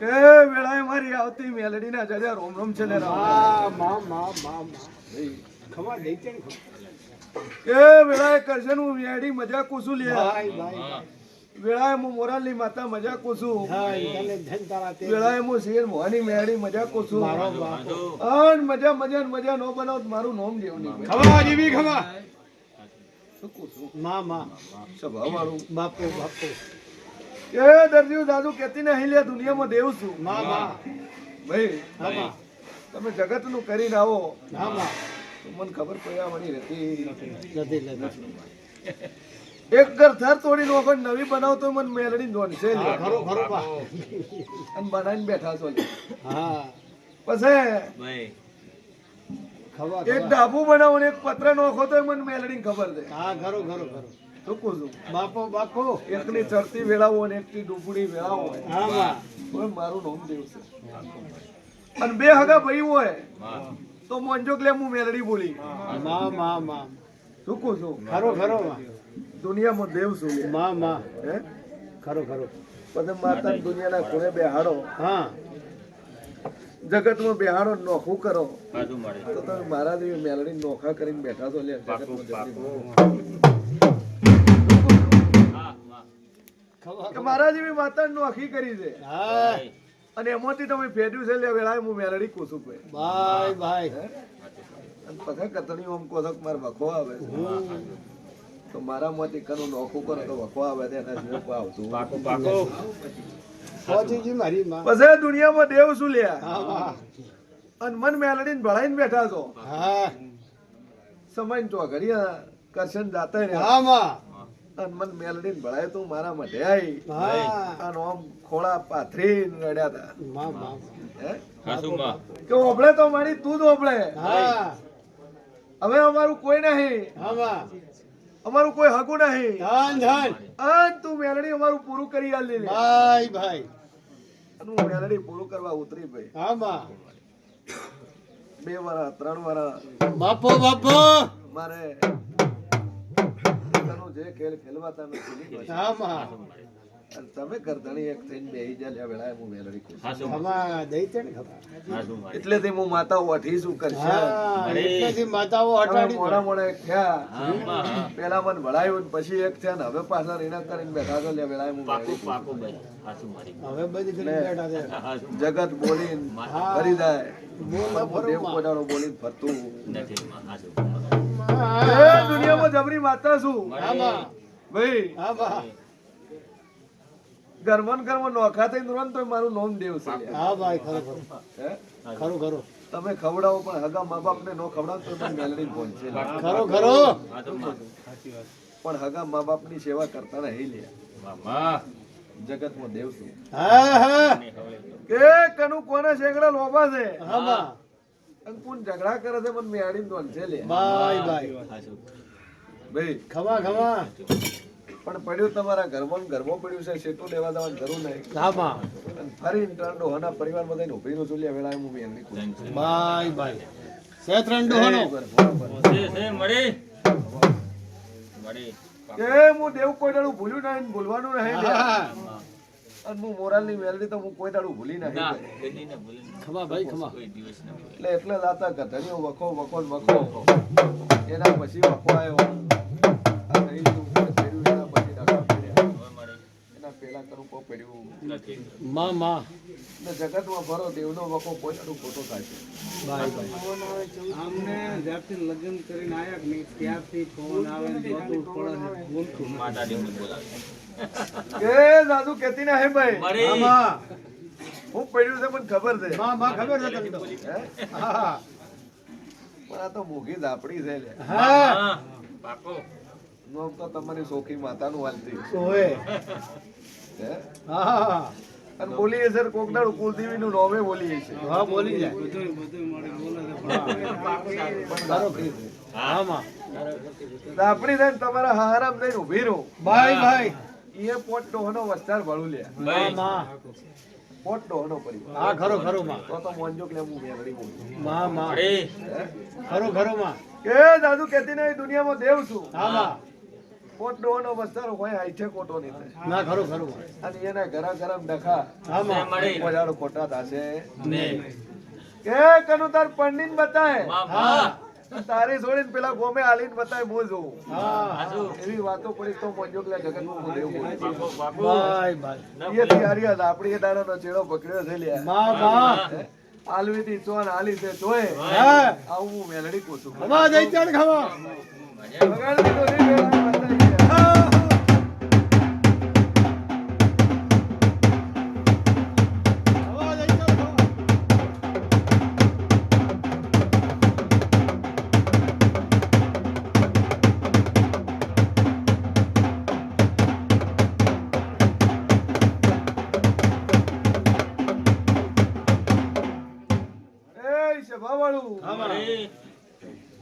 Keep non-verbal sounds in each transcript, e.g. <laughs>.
વેળાએ મારી આવતી મેલડીના જજા રોમ રોમ છે લે રામ. મા મા મા ખમા દઈ છે ને ખમા. એ વેળાએ કરશે હું વેડી મજા કુસું લે. ભાઈ ભાઈ. વેળાએ હું મોરાલની માતા મજા કુસું. વેળાએ હું શેર મોહની મેળી મજા કુસું. મારો અન મજા મજા ને મજા નો બનાવ મારું નોમ જેવું ખબર ખમા જીવી ખમા શું કુસું? મા મા. સ્વભાવ મારું બાપો બાપો. એ દર્દીઓ દાદુ કેતી ને લે દુનિયામાં દેવ છું. મા મા ભાઈ તમે જગતનું જગતનું કરીને આવો. મને ખબર પડ્યા વળી રહેતી એક ઘર થર તોડી નોખો નવી બનાવતો મને મેલડી નોંધશે છે. ખરો ખરો બા અને બનાવીને બેઠા છો લે. હા. પછી ખવા એક ડાબુ બનાવો ને એક પત્ર નોખો તો મને મેલડી ખબર છે. હા ખરો ખરો ખરો. શું છું. બાપો બાપો એકની ચડતી વેળાવો ને એકની ડુબડી મા પણ મારું નામ દેવ છે અને બે હગા ભાઈ હોય તો મોંજો કે હું મેલડી બોલી. મા મા મા. શું છું. ખરો ખરો દુનિયામાં દેવ છું મા મા. હે? ખરો ખરો. પછી માતા દુનિયાના ખૂણે બેહાડો. હા. જગતમાં બેહાડો નોખું કરો. તો તમે મારા જેવી મેલડી નોખા કરીને બેઠા છો લે કે મારા જેવી માતા નોખી કરી છે. અને એમાંથી તમે ફેર્યું છે લે વેળાએ હું મેલડી કુસું કોઈ ભાઈ ભાઈ અને પછી કતણી ઓમ કોસક માર વખો આવે તો મારા માંથી કનું નોખું કરો તો વખો આવે છે એના સિવાય આવતું મારી માં. પછી દુનિયામાં દેવ શું લે હા મા અને મન મેલડીને ભળાઈને બેઠા છો. હા. સમય તો ઘડી કરશન જાતા રહ્યા. હા મા. અને મન મેલડીને ભળાય તું મારા માટે આવી અને આમ ખોળા પાથરી રડ્યા હતા મા મા હે? કે ઓબળે તો મારી તું જ ઓબળે હવે અમારું કોઈ નહીં. હા મા અમારું કોઈ હગું નહીં. ધન ધન. તું મેલડી અમારું પૂરું કરી આલી ભાઈ ભાઈ. હું મેલડી પૂરું કરવા ઉતરી ભાઈ હા મા બે વાર ત્રણ વાર. બાપો બાપો. મારે તનું જે ખેલ ખેલવાતા નથી હા મા. અને તમે કરધણી એક થઈને બેહી જા લે હું મેલડી ખુશ. ખમા દઈ છે ને ખમા એટલેથી હું માતા વઠી શું કરશે? હા માતાઓ તમે મોડા મોડા એક થયા. પેલા મને ભળાયું ને પછી એક થયા ને હવે પાછા રીના કરીને બેઠા તો લે વેળાએ હું ખુશ. હવે બધી કરી બેઠા છે. જગત બોલીને. ફરી જાય. બોલ દેવ બોલીને ફરતું. એ દુનિયામાં જબરી માતા છું. ભાઈ ગરમન ગરમ નોખા થઈ રોન તો મારું નોમ દેવ છે. હા ભાઈ ખરું ખરો ખરું ખરું. તમે ખવડાવો પણ હગા મા બાપ ને નો ખવડાવો તો પણ મેલડી છે. ખરો ખરો. પણ હગા મા બાપની સેવા કરતા નહીં લે. જગતમાં દેવ છું. હા હા. કે કનું કોને શેકડા લોબા છે? હા મા અને કોણ ઝઘડા કરે છે મને મેળી નોન છે લે. ભાઈ ભાઈ. ભાઈ. ખમા ખમા. પણ પડ્યું તમારા ઘરમાં ઘરમાં પડ્યું છે શેટું લેવા દેવાની જરૂર નહીં. હા મા. ફરી ઇન્ટરનો હના પરિવાર બધાને ઊભી નું છું વેળા હું મેળવી ભાઈ ભાઈ. ભાઈ શેત્રણ ડોહનો બરોબર, બરોબર. કે હું દેવ કોઈ દાડું ભૂલ્યું નહીં ને ભૂલવાનું નહીં હા. અને હું મોરાલની મેલડી તો હું કોઈ દાડું ભૂલી ના ખમા ભાઈ ખમા. એટલે એટલે દાતા ગધડીઓ વખો વખો વખો. એના પછી વખો આવ્યો. એના પહેલા પડ્યું. મા મા. ને જગતમાં ફરો દેવનો વખો કોઈ ખોટો થાય છે. ભાઈ ભાઈ. અમને જ્યારથી લગ્ન કરીને આયા કે નહીં ત્યારથી ફોન આવે ને બધું પડે છે બોલતું કે દાદુ કેતી ના હે ભાઈ? હા હું પડ્યું છે મને ખબર છે. મા મા ખબર છે તમને હા? પણ આ તો મોઘી ઝાપડી છે લે. હા. નોમ તો તમારી સોખી માતાનું હાલતી. ઓએ હે? હા. અને બોલીએ સર કોક દાડું કુલદેવી નું નોમે બોલીએ છે હા બોલી જાય. બધું બધું મળે બોલે છે. પણ ઝાપડી છે. હા. મા. ઝાપડી છે તમારા હારામ થઈને ઊભી રહો. ભાઈ ભાઈ. એ પોટ ડોહનો વસ્તાર ભળું લે. મા. પોટ ડોહનો પરિવાર. હા ખરો ખરો મા. તો તો મોંજો કે હું મેળવી બોલું. મા મા. ખરો ખરો મા. કે દાદુ કેતી નહીં દુનિયામાં દેવ છું. હા મા. પોત ડોવાનો વસ્તારો હોય આઈઠે ખોટો નહીં થાય. ના ખરું ખરું. અને એના ઘરા ગરમ ડખા આમાં. પજાડો થશે. કે કનું તાર પંડિત બતાય. તારી છોડીને પેલા ગોમે આલીને બતાય હું જોઉં. એવી વાતો પડી તો હું દેવ એ તૈયારી હતી. આપણી એ દાડાનો ચેડો પકડ્યો છે લ્યા. બા બા ચોન આલી છે તોય. આવું હું મેલડી પૂછું. ખમા જઈ ચાલ ખમા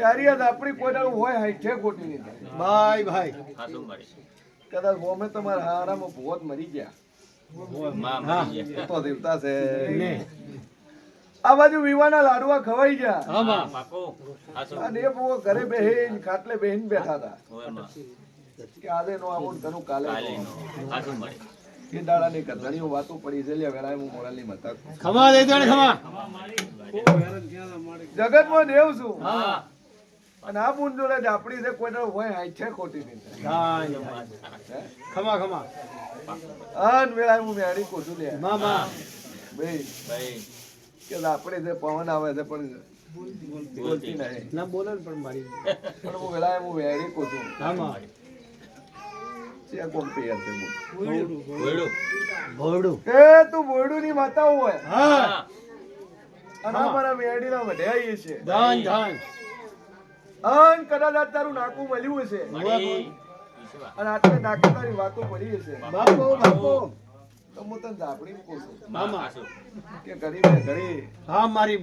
હરિયાદ આપણી કોઈ દાડું હોય હાઈઠે ખોટી નહીં થાય ભાઈ. ભાઈ કદાચ ગોમે તમારા હારામાં ભોત મરી ગયા. તો દેવતા છે. આ બાજુ વિવાના લાડવા ખવાઈ ગયા. અને એ બહુ ઘરે બેહીન ખાટલે બેહીન બેઠા હતા. કે આજે નો આવું તનું કાલે એ દાડા ની. કથાણીઓ વાતો પડી છે લે વેળાએ હું મોડાની મથક. ખમા દે ખમા. જગત જગતમાં દેવ છું. હા. અને આ બુન જોડે આપણી છે કોઈ હોય હોય હાઈઠે ખોટી નહીં? ખમા ખમા. અન વેળા હું મેળી કોશું લે. મામા ભાઈ ભાઈ. કે આપણે જે પવન આવે છે પણ બોલતી નહીં. ના બોલે પણ મારી. પણ હું હું છે છે તું ની માતા હોય. હા. અને આ મારા વેડીના વઢ્યાઈએ છે ધાન ધાન. અન કદાચ આજ તારું નાકું મળ્યું હશે. અને આટલે નાકું તારી વાતો પડી હશે. બાપો બાપો તો હું તને ઝાપડીને કહું છું. મામા કે ગરીબ ને ગરીબ હા મારી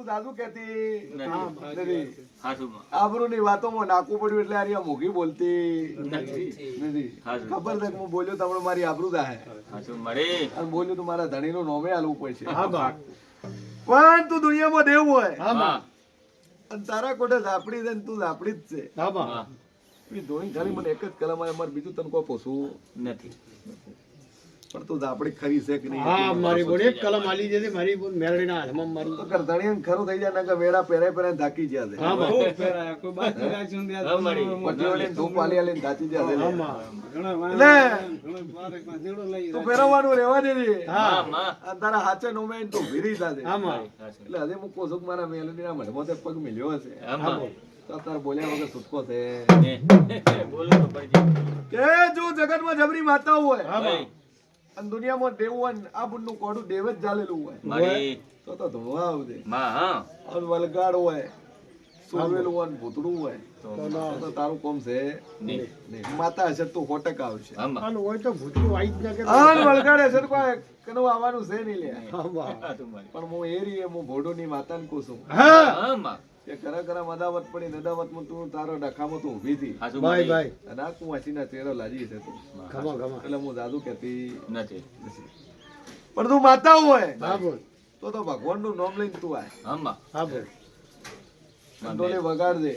હું દાદુ કહેતી નથી. આબરૂની વાતોમાં નાકું પડ્યું એટલે આરી મોઘી બોલતી. નથી ખબર છે હું બોલ્યો તો મારી આબરૂ જાહે અને તો મારા ધણીનું નોમે આલવું પડશે. પણ તું દુનિયામાં દેવ હોય. અને તારા કોઠે ઝાપડી છે ને તું ઝાપડી જ છે. ધોની ખાલી મને એક જ કલમ મારે બીજું તને કોઈ પોસવું નથી. પણ તો ઝાપડી ખરી છે કે નહીં? હા મારી બોન એક કલમ આલી દીધી મારી બોન મેરડીના હાથમાં મારી. તો કરધણીને ખરું થઈ જાય નકર વેડા પહેરાય પહેરાય થાકી ગયા છે. આમાં હા, મારી. પટીઓને ધૂપ આલી આલી ધાકી જ્યા છે. આમાં એટલે તો પહેરવાનું રહેવા દે હા માં તારા હાચે નોમે તું ભીરી હા માં એટલે હજે હું કોસુક મારા મેલડીના મઢમાં તે પગ મિલ્યો હશે. હા માં બોલ્યા વગર છૂટકો છે. ને <laughs> બોલો કે જો જગતમાં જબરી માતા હોય અને દુનિયામાં દેવું હોય ને આ બુનનું કોડું દેવ જ ચાલેલું હોય. મારી તો તો ધોવા આવજે. માં હા. અને વલગાડ હોય સુરવેલું હોય ભૂતડું હોય તો તારું કોમ છે. માતા હશે તું સો આવશે. આમાં હોય તો ભૂતરું આવી જ ના કે અને વલગાડ હશે કોઈ કનું આવવાનું છે નહીં લે હા પણ હું એ રીએ હું ભોડોની માતાને કહું છું. હા આમાં કે ખરા ખરા મદાવત પડી નદાવતમાં તું તારો ડખામાં તું ઊભી હતી. ભાઈ ભાઈ અને આ કુંવાસીના ચહેરો લાજી છે તું. ખમા ખમા એટલે હું દાદુ કહેતી નથી. પણ તું માતા હોય. હા બોલ. તો તો ભગવાનનું નામ લઈને તું આય. આમાં હા બોલ. વગાડ વગાડજે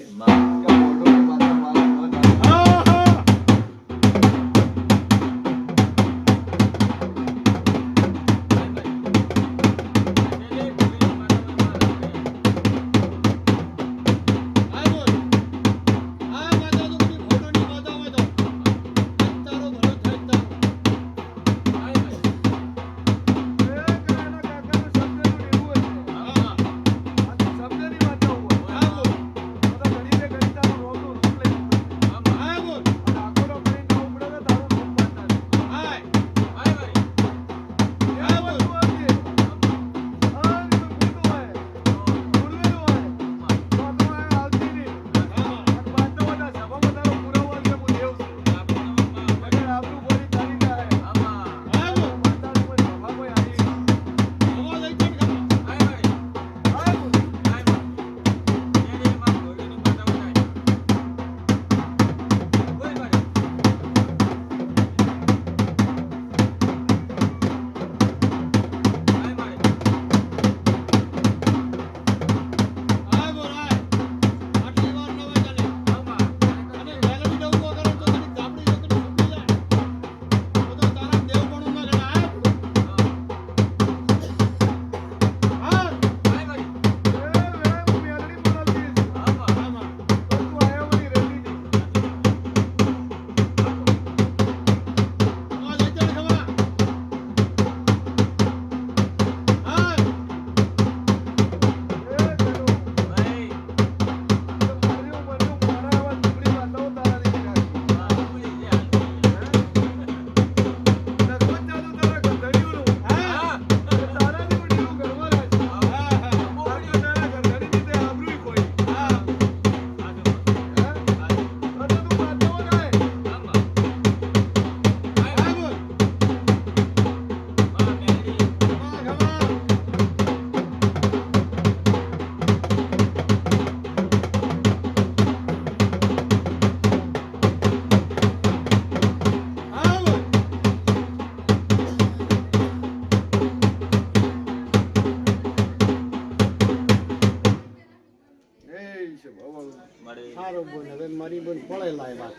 બોન પડે લાય વાત.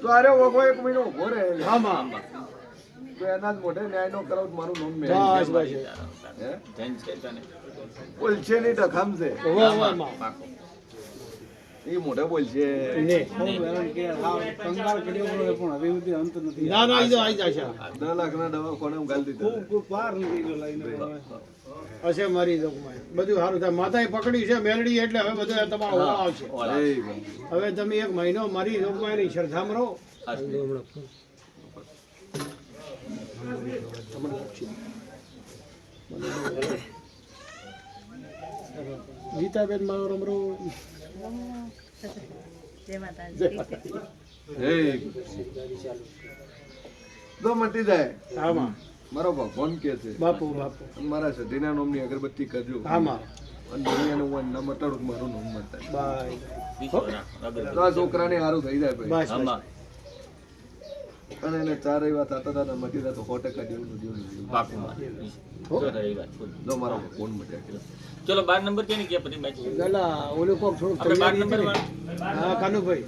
તો આરે ઓગો એક મહિનો ઊભો રહે. આમાં તો એના જ મોઢે ન્યાય નો કરાવ મારું નામ મેં બસ. બસ હે બોલશે નહીં ટખામ છે ઓવા ઓવામાં એ મોઢે બોલશે ને કંગાળ કર્યો પડે પણ હવે સુધી અંત નથી. ના ના ઈ તો આઈ જશે દસ લાખ ના દવા કોને ગાલી દીધા? કોઈ પાર નથી ગયો લઈને હશે મારી બધું સારું થાય. માથાએ પકડી છે મેલડી એટલે હવે બધું તમારો આવશે હવે તમે એક મહિનો મારી દુઃખમાં એની શ્રદ્ધામાં રહો. ગીતાબેન મારો રમરો. મટી જાય. આમાં. મારો ભગવાન કે છે. બાપુ બાપુ. મારા સતીના નોમની અગરબત્તી કરજો. આમાં. અને દુનિયાનું હું ન મટાડું મારું નામ બાય. તો આ છોકરાને સારું થઈ જાય ભાઈ. અને એને ચાર એવા થતા હતા ને મટી રહ્યા તો સો ટકા જેવું દેવનું પાકું વાત. જો મારો ફોન મટ્યા ચલો બાર નંબર કેની કે પછી ગલા ઓલું કોક થોડું બાર નંબર વાળા? હા કાનુભાઈ.